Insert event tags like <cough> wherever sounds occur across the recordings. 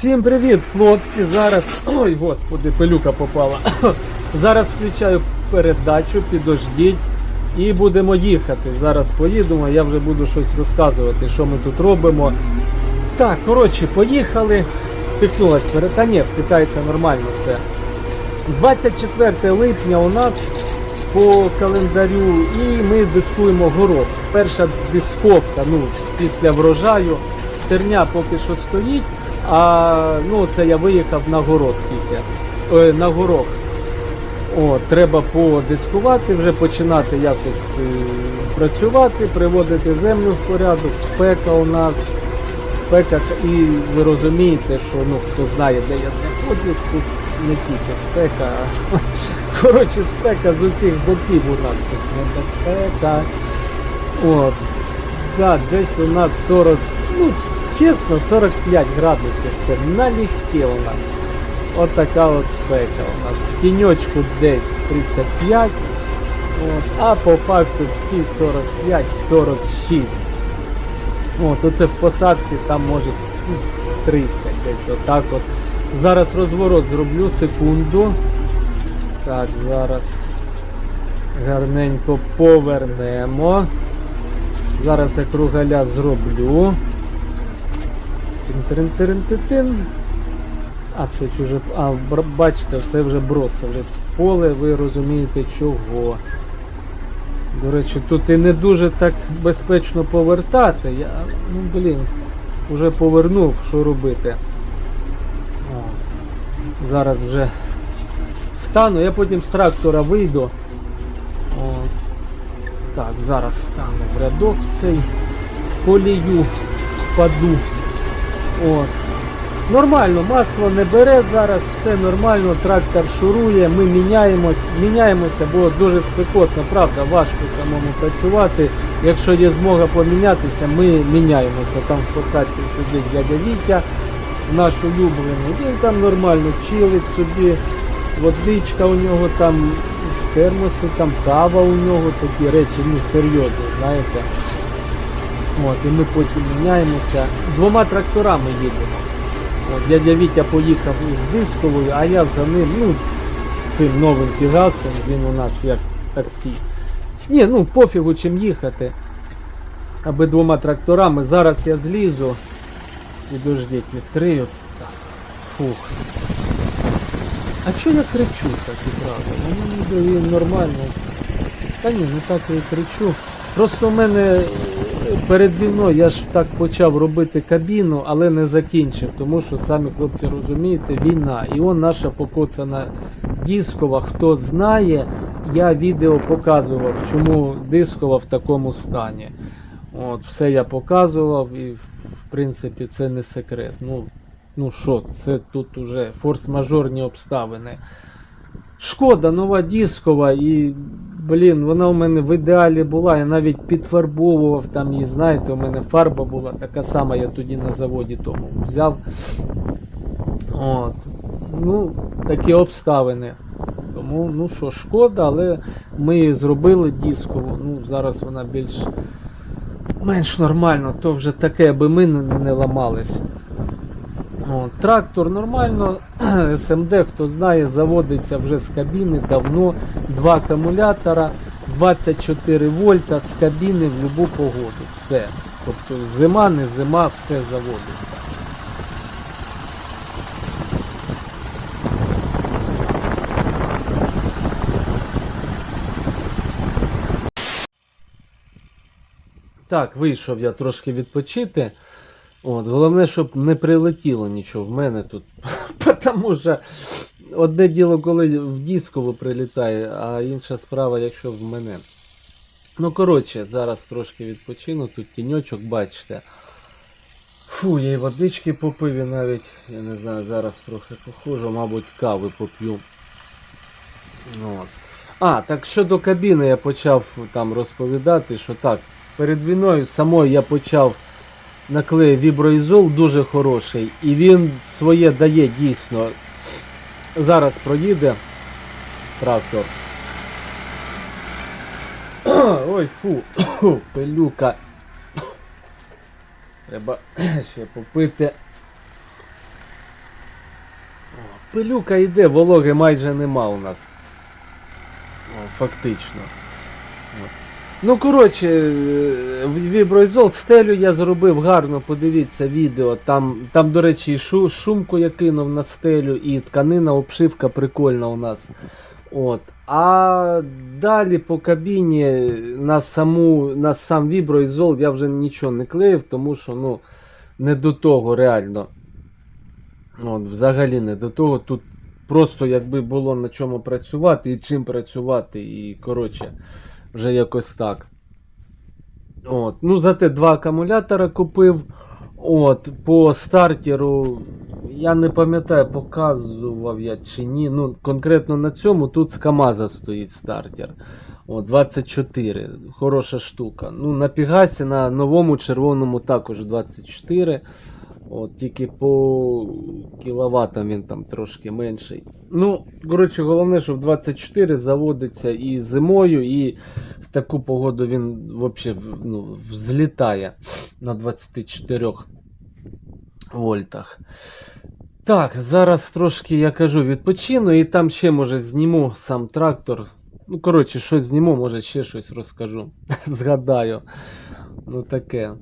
Всім привіт, хлопці! Зараз. Ой, господи, пилюка попала. <coughs> Зараз включаю передачу, підождіть і будемо їхати. Зараз поїдемо, я вже буду щось розказувати, що ми тут робимо. Так, коротше, поїхали. Втикнулась перед. Та ні, втикається нормально все. 24 липня у нас по календарю і ми дискуємо город. Перша дисковка ну, після врожаю. Стерня поки що стоїть, а ну, це я виїхав на город тільки. Е, на горох. О, треба подискувати, вже починати якось е, працювати, приводити землю в порядок, спека у нас. Спека, і ви розумієте, що ну, хто знає, де я знаходжусь, тут не тільки спека, а <laughs> коротше спека з усіх боків у нас тут небезпека. От. Да, десь у нас 40, ну чесно, 45 градусів. Це налегке у нас. От така от спека у нас. В тіньочку десь 35. От, а по факту всі 45-46. От, оце в посадці там може ну, 30 десь отак от. Зараз розворот зроблю, секунду. Так, зараз гарненько повернемо. Зараз я кругаля зроблю. А це чуже. А, бачите, це вже бросили поле, ви розумієте чого. До речі, тут і не дуже так безпечно повертати. Я, ну блін, вже повернув, що робити. О, зараз вже стану, я потім з трактора вийду. О, так, зараз стану в рядок цей в колію впаду. От. Нормально, масло не бере зараз, все нормально, трактор шурує, ми міняємось, міняємося, бо дуже спекотно, правда, важко самому працювати. Якщо є змога помінятися, ми міняємося. Там в посадці сидить дядя Вітя, наш улюблений. Він там нормально чилить собі, водичка у нього там в там кава у нього, такі речі, ну серйозні, знаєте. От, і ми потім міняємося. Двома тракторами їдемо. От, дядя Вітя поїхав з дисковою, а я за ним, ну, цим новим фігасом, він у нас як таксі. Ні, ну пофігу чим їхати. Аби двома тракторами. Зараз я злізу. Підождіть, відкрию. Фух. А чого я кричу так і правда? Ну він нормально. Та ні, не так і кричу. Просто в мене перед війною я ж так почав робити кабіну, але не закінчив, тому що самі хлопці розумієте, війна. І он наша покоцана дискова. Хто знає, я відео показував, чому дискова в такому стані. От, все я показував і в принципі це не секрет. Ну, ну що, це тут уже форс-мажорні обставини. Шкода, нова дискова і, блін, вона у мене в ідеалі була. Я навіть підфарбовував там її, знаєте, у мене фарба була така сама, я тоді на заводі тому взяв. От. Ну, такі обставини. Тому, ну що, шкода, але ми зробили дискову. Ну, зараз вона більш менш нормально, то вже таке, аби ми не ламались. О, трактор нормально, <clears throat> СМД, хто знає, заводиться вже з кабіни давно. Два акумулятора, 24 вольта з кабіни в будь-яку погоду. Все. Тобто зима, не зима, все заводиться. Так, вийшов я трошки відпочити. От, головне, щоб не прилетіло нічого в мене тут. <laughs> Тому що одне діло, коли в дискову прилітає, а інша справа, якщо в мене. Ну, коротше, зараз трошки відпочину, тут тіньочок, бачите. Фу, я й водички попив і навіть, я не знаю, зараз трохи похожу, мабуть, кави поп'ю. От. А, так щодо кабіни я почав там розповідати, що так, перед війною самою я почав наклею віброізол дуже хороший, і він своє дає дійсно. Зараз проїде трактор. <coughs> Ой, фу, <coughs> пилюка. Треба <coughs> ще попити. пилюка йде, вологи майже нема у нас. Фактично. Ну, коротше, е, віброізол, стелю я зробив гарно, подивіться відео. Там, там до речі, і шу, шумку я кинув на стелю, і тканина, обшивка прикольна у нас. От. А далі по кабіні на, саму, на сам віброізол я вже нічого не клеїв, тому що ну, не до того реально. От, взагалі не до того. Тут просто якби було на чому працювати і чим працювати, і коротше, вже якось так. От. Ну, зате два акумулятора купив. От, по стартеру, я не пам'ятаю, показував я чи ні. Ну, конкретно на цьому тут з КАМАЗа стоїть стартер. О, 24. Хороша штука. Ну, на Пігасі на новому червоному також 24. От, тільки по кіловатам він там трошки менший. Ну, коротше, головне, що в 24 заводиться і зимою, і в таку погоду він взагалі ну, взлітає на 24 вольтах. Так, зараз трошки я кажу відпочину, і там ще може зніму сам трактор. Ну, коротше, щось зніму, може ще щось розкажу. <laughs> Згадаю. Ну таке.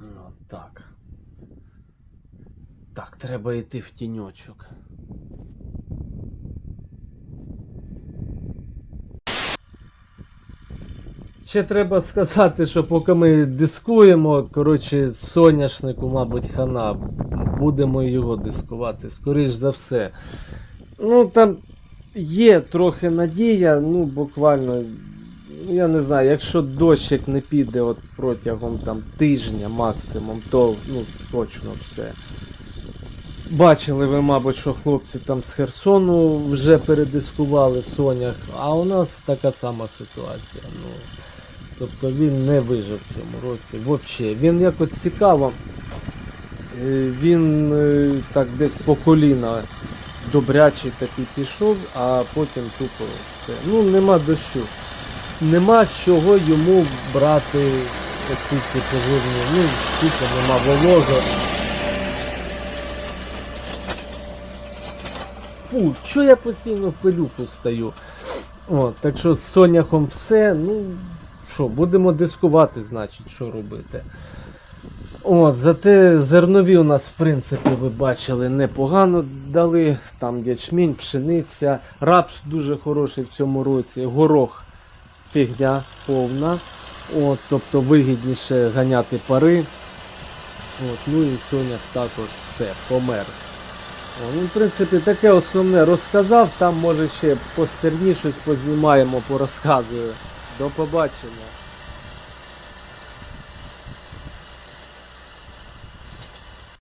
Ну, так. Так, треба йти в тіньочок. Ще треба сказати, що поки ми дискуємо, коротше, соняшнику, мабуть, хана, будемо його дискувати, скоріш за все. Ну, там є трохи надія, ну, буквально, я не знаю, якщо дощик не піде от протягом там, тижня максимум, то ну, точно все. Бачили ви, мабуть, що хлопці там з Херсону вже передискували Сонях, а у нас така сама ситуація. Ну, тобто він не вижив в цьому році. Взагалі, він якось цікаво. е, Він е, так десь по коліна добрячий такий пішов, а потім тупо все. Ну, нема дощу. Нема чого йому брати оці ці поживні. Ну, типу нема вологи. Фу, що я постійно в пилюку стаю. От, так що з соняхом все. Ну, що, будемо дискувати, значить, що робити. От, зате зернові у нас, в принципі, ви бачили, непогано дали. Там ячмінь, пшениця, рапс дуже хороший в цьому році, горох фігня повна. От, тобто вигідніше ганяти пари. От, ну і сонях також все, помер. Ну, в принципі, таке основне розказав, там може ще постерні щось познімаємо, порозказую. До побачення.